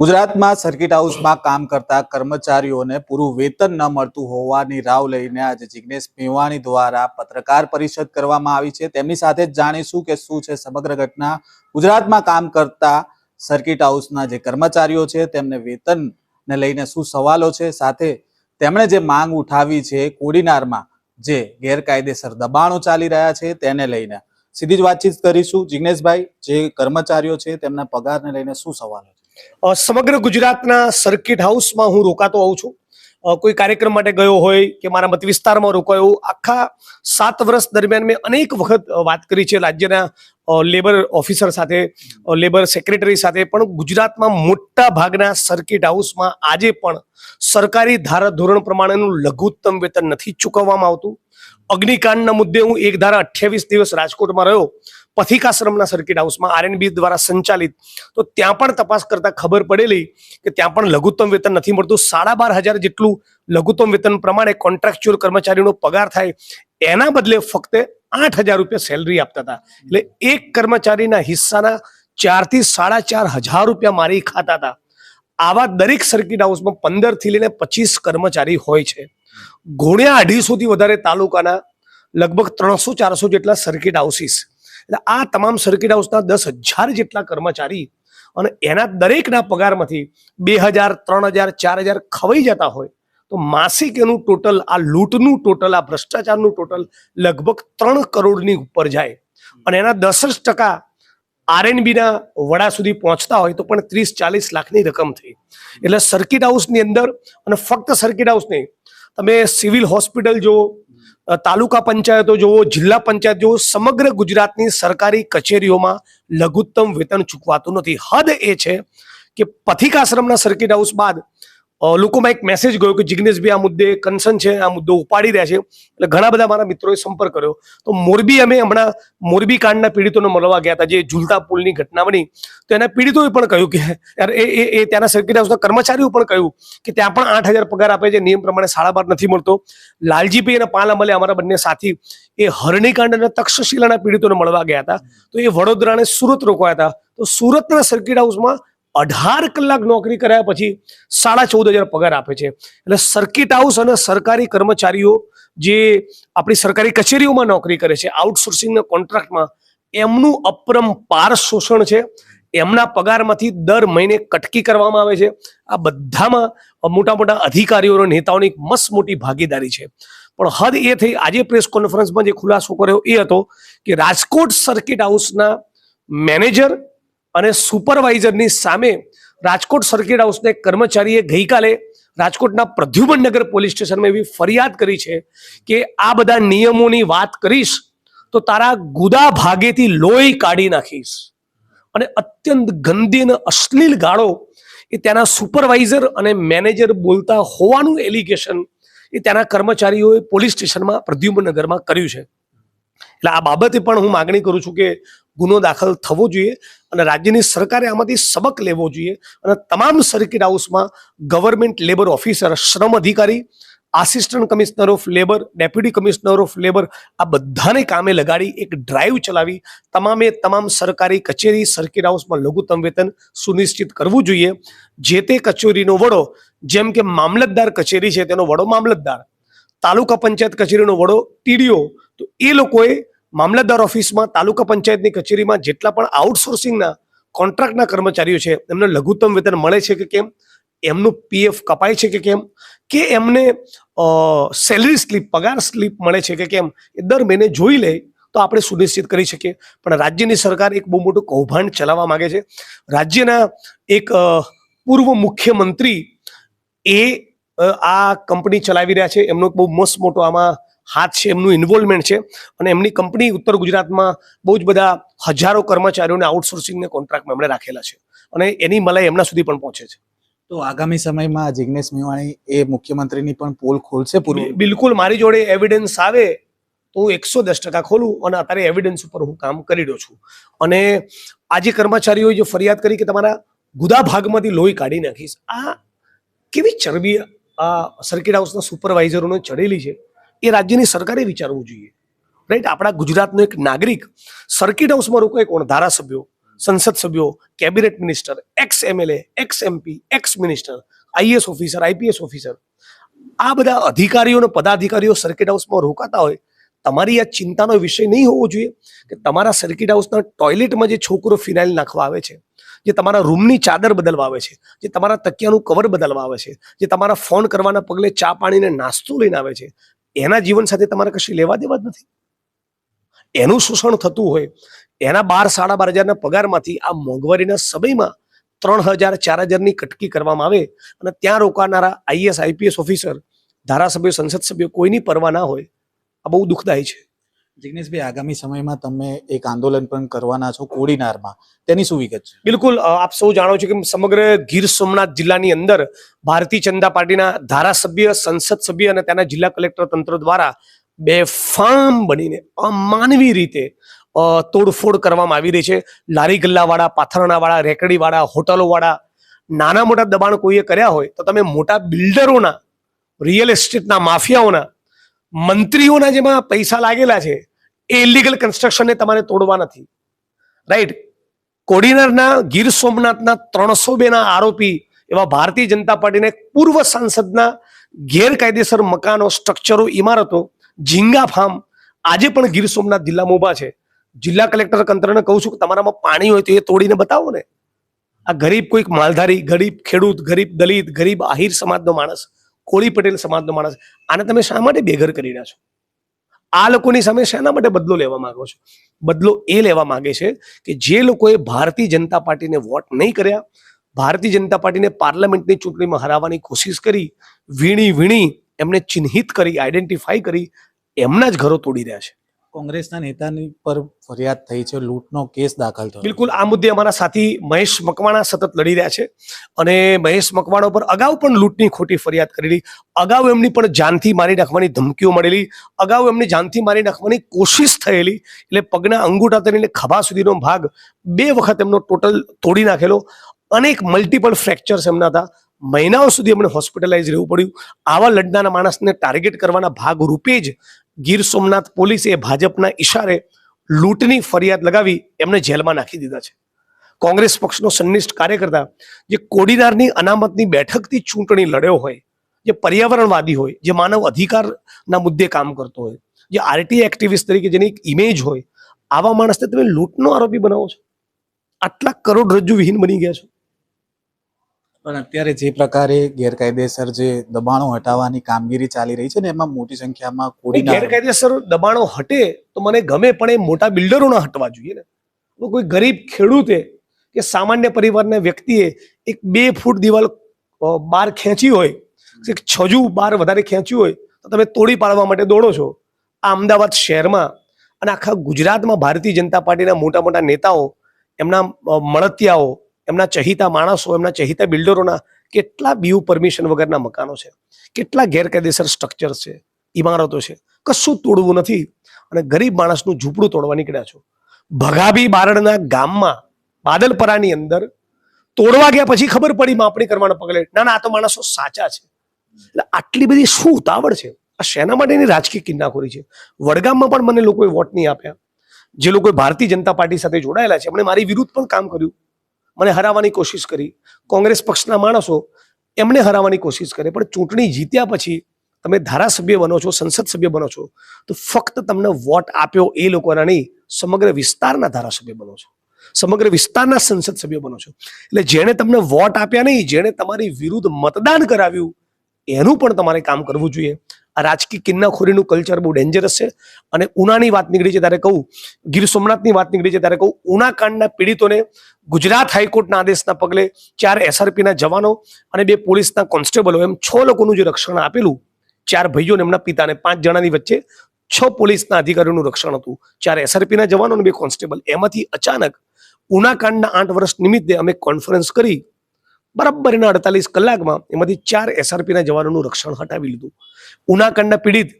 ગુજરાતમાં સર્કિટ હાઉસમાં કામ કરતા કર્મચારીઓને પૂરું વેતન ન મળતું હોવાની રાવ લઈને આજે જિગ્નેશ મેવાણી દ્વારા પત્રકાર પરિષદ કરવામાં આવી છે. તેમની સાથે જ જાણીશું કે શું છે સમગ્ર ઘટના. ગુજરાતમાં કામ કરતા સર્કિટ હાઉસના જે કર્મચારીઓ છે તેમને વેતનને લઈને શું સવાલો છે? સાથે તેમણે જે માંગ ઉઠાવી છે કોડીનારમાં જે ગેરકાયદેસર દબાણો ચાલી રહ્યા છે તેને લઈને સીધી જ વાતચીત કરીશું. જિગ્નેશભાઈ, જે કર્મચારીઓ છે તેમના પગારને લઈને શું સવાલો સમગ્ર ગુજરાતના સર્કિટ હાઉસમાં હું રોકાતો હોઉં છું. કોઈ કાર્યક્રમ માટે ગયો હોય કે મારા મત વિસ્તારમાં રોકાયો આખા સાત વર્ષ દરમિયાન મેં અનેક વખત વાત કરી છે રાજ્યના લેબર ઓફિસર સાથે લેબર સેક્રેટરી સાથે, પણ ગુજરાતમાં મોટા ભાગના સર્કિટ હાઉસમાં આજે પણ સરકારી ધારા ધોરણ પ્રમાણેનું લઘુત્તમ વેતન નથી ચૂકવવામાં આવતું. અગ્નિકાંડના મુદ્દે હું એક ધારા અઠ્યાવીસ દિવસ રાજકોટમાં રહ્યો. પથિકાશ્રમના સર્કિટ હાઉસમાં આરએનબી દ્વારા સંચાલિત. તો ત્યાં પણ તપાસ કરતા ખબર પડેલી કે ત્યાં પણ લઘુત્તમ વેતન નથી મળતું. સાડા બાર હજાર જેટલું લઘુત્તમ વેતન પ્રમાણે કોન્ટ્રાક્ચ્યુઅલ કર્મચારીનો પગાર થાય. એના બદલે ફક્ત આઠ હજાર રૂપિયા સેલરી આપતા હતા. એટલે એક કર્મચારીના હિસ્સાના ચારથી સાડા ચાર હજાર રૂપિયા મારી ખાતા હતા. આવા દરેક સર્કિટ હાઉસમાં પંદરથી લઈને પચીસ કર્મચારી હોય છે. ગુણ્યા અઢીસોથી વધારે તાલુકાના લગભગ ત્રણસો ચારસો જેટલા સર્કિટ હાઉસીસ એટલે આ તમામ સર્કિટ હાઉસના દસ હજાર જેટલા કર્મચારી અને એના દરેકના પગારમાંથી બે હજાર, ત્રણ હજાર, ચાર હજાર ખવાઈ જતા હોય તો માસિક એનું ટોટલ આ લૂંટનું ટોટલ આ ભ્રષ્ટાચારનું ટોટલ લગભગ ત્રણ કરોડની ઉપર જાય. અને એના દસ જ ટકા આરએનબીના વડા સુધી પહોંચતા હોય તો પણ ત્રીસ, ચાલીસ લાખની રકમ થઈ. એટલે સર્કિટ હાઉસની અંદર અને ફક્ત સર્કિટ હાઉસ નહીં, તમે સિવિલ હોસ્પિટલ જુઓ તાલુકા પંચાયતો જુઓ જિલ્લા પંચાયત જુઓ સમગ્ર ગુજરાતની સરકારી કચેરીઓમાં લઘુત્તમ વેતન ચૂકવાતું નથી. હદ એ છે કે પથિકાશ્રમના સર્કિટ હાઉસ બાદ લોકોમાં એક મેસેજ ગયો કે જિગ્નેશભાઈ આ મુદ્દે કન્સર્ન છે, આ મુદ્દો ઉપાડી રહ્યા છે. એટલે ઘણા બધા મારા મિત્રોએ સંપર્ક કર્યો. તો મોરબી અમે હમણાં મોરબી કાંડના પીડિતોને મળવા ગયા હતા, જે ઝૂલતા પુલની ઘટના બની તો એના પીડિતોએ પણ કહ્યું કે, યાર, એ એ એ ત્યાંના સર્કિટ હાઉસના કર્મચારીઓ પણ કહ્યું કે ત્યાં પણ આઠ હજાર પગાર આપે છે, નિયમ પ્રમાણે સાડા બાર નથી મળતો. લાલજીભાઈ અને પાલ અમલે અમારા બંને સાથી એ હરણીકાંડ અને તક્ષશિલાના પીડિતોને મળવા ગયા હતા. તો એ વડોદરા અને સુરત રોકાયા હતા. તો સુરતના સર્કિટ હાઉસમાં અઢાર કલાક નોકરી કર્યા પછી સાડા ચૌદ હજાર પગાર આપે છે. એટલે સર્કિટ હાઉસ અને સરકારી કર્મચારીઓ જે આપણી સરકારી કચેરીઓમાં નોકરી કરે છે આઉટસોર્સિંગના કોન્ટ્રાક્ટમાં એમનું અપરંપાર શોષણ છે. એમના પગારમાંથી દર મહિને કટકી કરવામાં આવે છે. આ બધામાં મોટા મોટા અધિકારીઓ અને નેતાઓની મસ્ત મોટી ભાગીદારી છે. પણ હદ એ થઈ, આજે પ્રેસ કોન્ફરન્સમાં જે ખુલાસો કર્યો એ હતો કે રાજકોટ સર્કિટ હાઉસના મેનેજર અને સુપરવાઇઝરની સામે રાજકોટ સર્કિટ હાઉસના કર્મચારીએ ગઈકાલે રાજકોટના પ્રદ્યુમનનગર પોલીસ સ્ટેશનમાં એવી ફરિયાદ કરી છે કે આ બધા નિયમોની વાત કરીશ તો તારા ગુદા ભાગેથી લોહી કાઢી નાખીશ. અને અત્યંત ગંદી અને અશ્લીલ ગાળો એ ત્યાંના સુપરવાઇઝર અને મેનેજર બોલતા હોવાનું એલિગેશન એ ત્યાંના કર્મચારીઓએ પોલીસ સ્ટેશનમાં પ્રદ્યુમનગરમાં કર્યું છે. એટલે આ બાબતે પણ હું માગણી કરું છું કે ગુનો દાખલ થવો જોઈએ અને રાજ્યની સરકારે આમાંથી સબક લેવો જોઈએ અને તમામ સર્કિટ હાઉસમાં ગવર્મેન્ટ લેબર ઓફિસર, શ્રમ અધિકારી, assistant commissioner of labour, deputy commissioner of labour આ બધાને કામે લગાડી એક ડ્રાઈવ ચલાવી તમામે તમામ સરકારી કચેરી, સર્કિટ હાઉસમાં લઘુત્તમ વેતન સુનિશ્ચિત કરવું જોઈએ. જે તે કચેરીનો વડો, જેમ કે મામલતદાર કચેરી છે, તેનો વડો મામલતદાર. તાલુકા પંચાયત કચેરીનો વડો, ટીડીઓ. તો એ લોકોએ મામલતદાર ઓફિસમાં તાલુકા પંચાયતની કચેરીમાં જેટલા પણ આઉટસોર્સિંગના કોન્ટ્રાક્ટના કર્મચારીઓ છે, એમને લઘુત્તમ વેતન મળે છે કે કેમ? એમનું પીએફ કપાય છે કે કેમ? કે એમને સેલરી સ્લીપ પગાર સ્લીપ મળે છે કે કેમ? એ દર મહિને જોઈ લે, તો આપણે સુનિશ્ચિત કરી શકીએ. પણ રાજ્યની સરકાર એક બહુ મોટું કૌભાંડ ચલાવવા માગે છે. રાજ્યના એક પૂર્વ મુખ્યમંત્રી એ આ કંપની ચલાવી રહ્યા છે. એમનો બહુ મસ્ત મોટો આમાં હાથ છે. એમનું ઇન્વોલ્વમેન્ટ છે. અને એમની કંપની ઉત્તર ગુજરાતમાં બહુ જ બધા હજારો કર્મચારીઓને આઉટસોર્સિંગને કોન્ટ્રાક્ટમાં એમણે રાખેલા છે. અને એની મલાઈ એમના સુધી પણ પહોંચે છે. તો આગામી સમયમાં જિગ્નેશ મેવાણી એ મુખ્યમંત્રીની પણ પોલ ખોલશે પૂરી? બિલકુલ. મારી જોડે એવિડન્સ આવે તો હું એકસો દસ ટકા ખોલું અને અત્યારે એવિડન્સ ઉપર હું કામ કરી રહ્યો છું. અને આજે કર્મચારીઓએ જે ફરિયાદ કરી કે તમારા ગુદા ભાગમાંથી લોહી કાઢી નાખીશ આ કેવી ચરબી આ સર્કિટ હાઉસના સુપરવાઇઝરોને ચડેલી છે. એ રાજ્યની સરકારે વિચારવું જોઈએ. રાઈટ આપણા ગુજરાતનો એક નાગરિક સર્કિટ હાઉસમાં રોકાય કોણ? ધારાસભ્યો, સંસદ સભ્યો cabinet minister ex MLA ex MP ex minister IAS officer IPS officer આ બધા અધિકારીઓ પદાધિકારીઓ સર્કિટ હાઉસમાં રોકાતા હોય. તમારી આ ચિંતાનો વિષય નહીં હોવો જોઈએ કે તમારા સર્કિટ હાઉસના ટોયલેટમાં જે છોકરો ફિનાઇલ નાખવા આવે છે જે તમારા રૂમની ચાદર બદલવા આવે છે, જે તમારા તકિયાનું કવર બદલવા આવે છે, જે તમારા ફોન કરવાના પગલે ચા પાણીને નાસ્તો લઈને આવે છે, એના જીવન સાથે તમારે કશી લેવા દેવા જ નથી. એનું શોષણ થતું હોય, એના બાર સાડા બાર હજારના પગારમાંથી આ મોંઘવારીના સમયમાં ત્રણ હજાર, ચાર હજારની કટકી કરવામાં આવે અને ત્યાં રોકાનારા આઈએસ આઈપીએસ ઓફિસર, ધારાસભ્યો, સંસદ સભ્યો કોઈની પરવા ના હોય, આ બહુ દુઃખદાયી છે. જિગ્નેશભાઈ, આગામી સમયમાં તમે એક આંદોલન પણ કરવાના છો કોડીનારમાં. તેની શું વિગત છે? બિલકુલ આપ સૌ જાણો છો કે સમગ્ર ગીર સોમનાથ જિલ્લાની અંદર ભારતીય જનતા પાર્ટીના ધારાસભ્ય, સંસદ સભ્ય અને તેના જિલ્લા કલેક્ટર તંત્ર દ્વારા બેફામ બનીને અમાનવી રીતે તોડફોડ કરવામાં આવી રહી છે. લારી ગલ્લાવાળા પાથરણાવાળા, રેકડીવાળા, હોટલોવાળા, નાના મોટા દબાણ કોઈએ કર્યા હોય તો તમે મોટા બિલ્ડરોના, રિયલ એસ્ટેટના માફિયાઓના મંત્રીઓના જેમાં પૈસા લાગેલા છે, એ ઇલીગલ કન્સ્ટ્રક્શનને તમારે તોડવા નથી. રાઈટ કોડીનારના ગીર સોમનાથના ત્રણસો બેના આરોપી એવા ભારતીય જનતા પાર્ટીના પૂર્વ સાંસદના ગેરકાયદેસર મકાનો સ્ટ્રક્ચરો ઇમારતો, ઝીંગા ફાર્મ, આજે પણ ગીર સોમનાથ જિલ્લામાં ઊભા છે. જિલ્લા કલેક્ટર તંત્રને કહું છું કે તમારામાં પાણી હોય તો એ તોડીને બતાવો ને. આ ગરીબ કોઈક માલધારી, ગરીબ ખેડૂત, ગરીબ દલિત, ગરીબ આહિર સમાજનો માણસ કોળી પટેલ સમાજનો માણસ આને તમે શા માટે બેઘર કરી રહ્યા છો? આ લોકોની સામે શેના માટે બદલો લેવા માંગો છો? બદલો એ લેવા માંગે છે કે જે લોકોએ ભારતીય જનતા પાર્ટીને વોટ નહીં કર્યા, ભારતીય જનતા પાર્ટીને પાર્લામેન્ટની ચૂંટણીમાં હરાવવાની કોશિશ કરી, વીણી વીણી એમને ચિહ્નિત કરી, આઈડેન્ટિફાઈ કરી, એમના જ ઘરો તોડી રહ્યા છે. કોંગ્રેસના નેતાની પર ફરિયાદ થઈ છે, લૂંટનો કેસ દાખલ થયો બિલકુલ, આ મુદ્દે અમારા સાથી મહેશ મકવાણા સતત લડી રહ્યા છે અને મહેશ મકવાણા પર અગાઉ પણ લૂંટની ખોટી ફરિયાદ કરેલી, અગાઉ એમની પણ જાનથી મારી નાખવાની ધમકીઓ મળેલી, અગાઉ એમની જાનથી મારી નાખવાની કોશિશ થયેલી, એટલે પગના અંગૂઠા તરીને ખભા સુધીનો ભાગ બે વખત એમનો ટોટલ તોડી નાખેલો, અનેક મલ્ટિપલ ફ્રેક્ચર્સ એમના હતા, મહિનાઓ સુધી એમણે હોસ્પિટલાઇઝ રહેવું પડ્યું, આવા લડનારા માણસને ટાર્ગેટ કરવાના ભાગ રૂપે જ ગીર સોમનાથ પોલીસે ભાજપના ઈશારે લૂંટની ફરિયાદ લગાવી એમને જેલમાં નાખી દીધા છે. કોંગ્રેસ પક્ષનો સંનિષ્ઠ કાર્યકર્તા જે કોડીનારની અનામતની બેઠકથી ચૂંટણી લડ્યો હોય, જે પર્યાવરણવાદી હોય, જે માનવ અધિકારના મુદ્દે કામ કરતો હોય, જે આરટી એક્ટિવિસ્ટ તરીકે જેની એક ઇમેજ હોય, આવા માણસને તમે લૂંટનો આરોપી બનાવો છો. આટલા કરોડરજ્જુ વિહીન બની ગયા છો. પણ અત્યારે જે પ્રકારે ગેરકાયદેસર જે દબાણો હટાવવાની કામગીરી ચાલી રહી છે ને એમાં મોટી સંખ્યામાં એ ગેરકાયદેસર દબાણો હટે તો મને ગમે પણ એ મોટા બિલ્ડરોના હટવા જોઈએ ને. તો કોઈ ગરીબ ખેડૂતે કે સામાન્ય પરિવારના વ્યક્તિએ એક બે ફૂટ દિવાલ બહાર બાર ખેંચી હોય એક છજુ બાર વધારે ખેંચ્યું હોય તો તમે તોડી પાડવા માટે દોડો છો. આ અમદાવાદ શહેરમાં અને આખા ગુજરાતમાં ભારતીય જનતા પાર્ટીના મોટા મોટા નેતાઓ એમના મળતિયાઓ એમના ચહિતા માણસો, એમના ચહિતા બિલ્ડરોના કેટલા બીયુ પરમિશન વગરના મકાનો છે? કેટલા ગેરકાયદેસર સ્ટ્રક્ચર છે? ઇમારતો છે? કશું તોડવું નથી. અને ગરીબ માણસનું ઝૂંપડું તોડવા નીકળ્યા છો. ભગાભી બારડના ગામમાં, બાદલપરાની અંદર તોડવા ગયા પછી ખબર પડી માપણી કરવાના પગલે, ના ના, આ તો માણસો સાચા છે. એટલે આટલી બધી શું ઉતાવળ છે? આ શેના માટેની રાજકીય કિન્નાખોરી છે? વડગામમાં પણ મને લોકોએ વોટ નહીં આપ્યા. જે લોકો ભારતીય જનતા પાર્ટી સાથે જોડાયેલા છે, એમણે મારી વિરુદ્ધ પણ કામ કર્યું. મને હરાવવાની કોશિશ કરી. કોંગ્રેસ પક્ષના માણસો એમને હરાવવાની કોશિશ કરે. પણ ચૂંટણી જીત્યા પછી તમે ધારાસભ્ય બનો છો, સંસદ સભ્ય બનો છો, તો ફક્ત તમને વોટ આપ્યો એ લોકોના નહીં, સમગ્ર વિસ્તારના ધારાસભ્ય બનો છો. સમગ્ર વિસ્તારના સંસદ સભ્ય બનો છો. એટલે જેણે તમને વોટ આપ્યા નહીં, જેણે તમારી વિરુદ્ધ મતદાન કરાવ્યું એનું પણ તમારે કામ કરવું જોઈએ. આ રાજકીય કિન્નાખોરીનું કલ્ચર બહુ ડેન્જરસ છે. અને ઉનાની વાત નીકળી છે ત્યારે કહું, ગીર સોમનાથની વાત નીકળી છે ત્યારે કહું ઉના કાંડના પીડિતોને ગુજરાત હાઈકોર્ટના આદેશના પગલે ચાર એસઆરપીના જવાનો અને બે પોલીસના કોન્સ્ટેબલો એમ છ લોકોનું જે રક્ષણ આપેલું, ચાર ભાઈઓ અને એમના પિતાને પાંચ જણાની વચ્ચે છ પોલીસના અધિકારીઓનું રક્ષણ હતું. ચાર એસઆરપીના જવાનો અને બે કોન્સ્ટેબલ. એમાંથી અચાનક ઉનાકાંડના આઠ વર્ષ નિમિત્તે અમે કોન્ફરન્સ કરી. બરાબર એના અડતાલીસ કલાકમાં એમાંથી ચાર એસઆરપીના જવાનોનું રક્ષણ હટાવી લીધું. ઉનાકાંડના પીડિત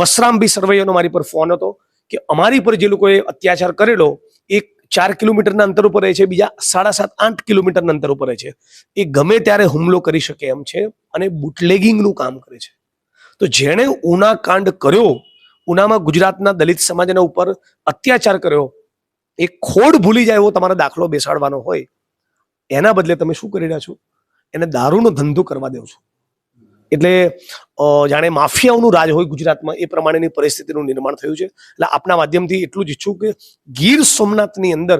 વસરામભી સરવૈયાનો મારી પર ફોન હતો કે અમારી પર જે લોકોએ અત્યાચાર કરેલો એક ચાર કિલોમીટરના અંતર ઉપર રહે છે, બીજા સાડા સાત આઠ કિલોમીટરના અંતર ઉપર રહે છે. એ ગમે ત્યારે હુમલો કરી શકે એમ છે અને બુટલેગિંગનું કામ કરે છે. તો જેણે ઉના કાંડ કર્યો, ઉનામાં ગુજરાતના દલિત સમાજના ઉપર અત્યાચાર કર્યો, એ ખોડ ભૂલી જાય એવો તમારો દાખલો બેસાડવાનો હોય. એના બદલે તમે શું કરી રહ્યા છો? એને દારૂનો ધંધો કરવા દેવ છો. એટલે જાણે માફિયાઓનું રાજ હોય ગુજરાતમાં, એ પ્રમાણેની પરિસ્થિતિનું નિર્માણ થયું છે. એટલે આપના માધ્યમથી એટલું જ ઈચ્છું કે ગીર સોમનાથની અંદર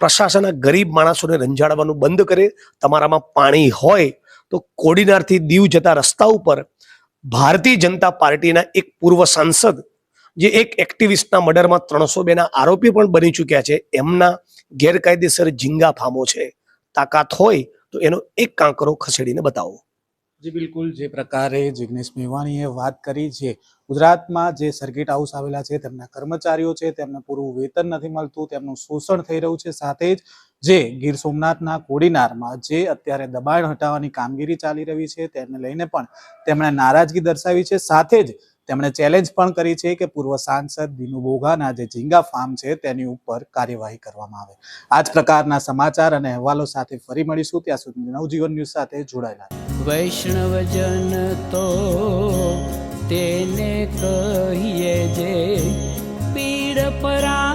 પ્રશાસન ગરીબ માણસોને રંજાડવાનું બંધ કરે, તમારામાં પાણી હોય, તો કોડીનારથી દીવ જતા રસ્તા ઉપર ભારતીય જનતા પાર્ટીના એક પૂર્વ સાંસદ, જે એક એક્ટિવિસ્ટના મર્ડરમાં ત્રણસો બેના આરોપી પણ બની ચૂક્યા છે, એમના ગેરકાયદેસર ઝીંગા ફામો છે. તાકાત હોય તો એનો એક કાંકરો ખસેડીને બતાવો. જી બિલકુલ, જે પ્રકારે જિગ્નેશ મેવાણીએ વાત કરી છે, ગુજરાતમાં જે સર્કિટ હાઉસ આવેલા છે, તેમના કર્મચારીઓ છે, તેમને પૂરું વેતન નથી મળતું, તેમનું શોષણ થઈ રહ્યું છે, સાથે જ જે ગીર સોમનાથના કોડીનારમાં જે અત્યારે દબાણ હટાવવાની કામગીરી ચાલી રહી છે, તેને લઈને પણ તેમણે નારાજગી દર્શાવી છે, સાથે જ તેમણે ચેલેન્જ પણ કરી છે કે પૂર્વ સાંસદ દિનુ બોઘાના જે ઝીંગા ફાર્મ છે તેની ઉપર કાર્યવાહી કરવામાં આવે. આ જ પ્રકારના સમાચાર અને અહેવાલો સાથે ફરી મળીશું. ત્યાં સુધી નવજીવન ન્યૂઝ સાથે જોડાયેલા વૈષ્ણવજન તો તેને કહીએ જે પીડ પરા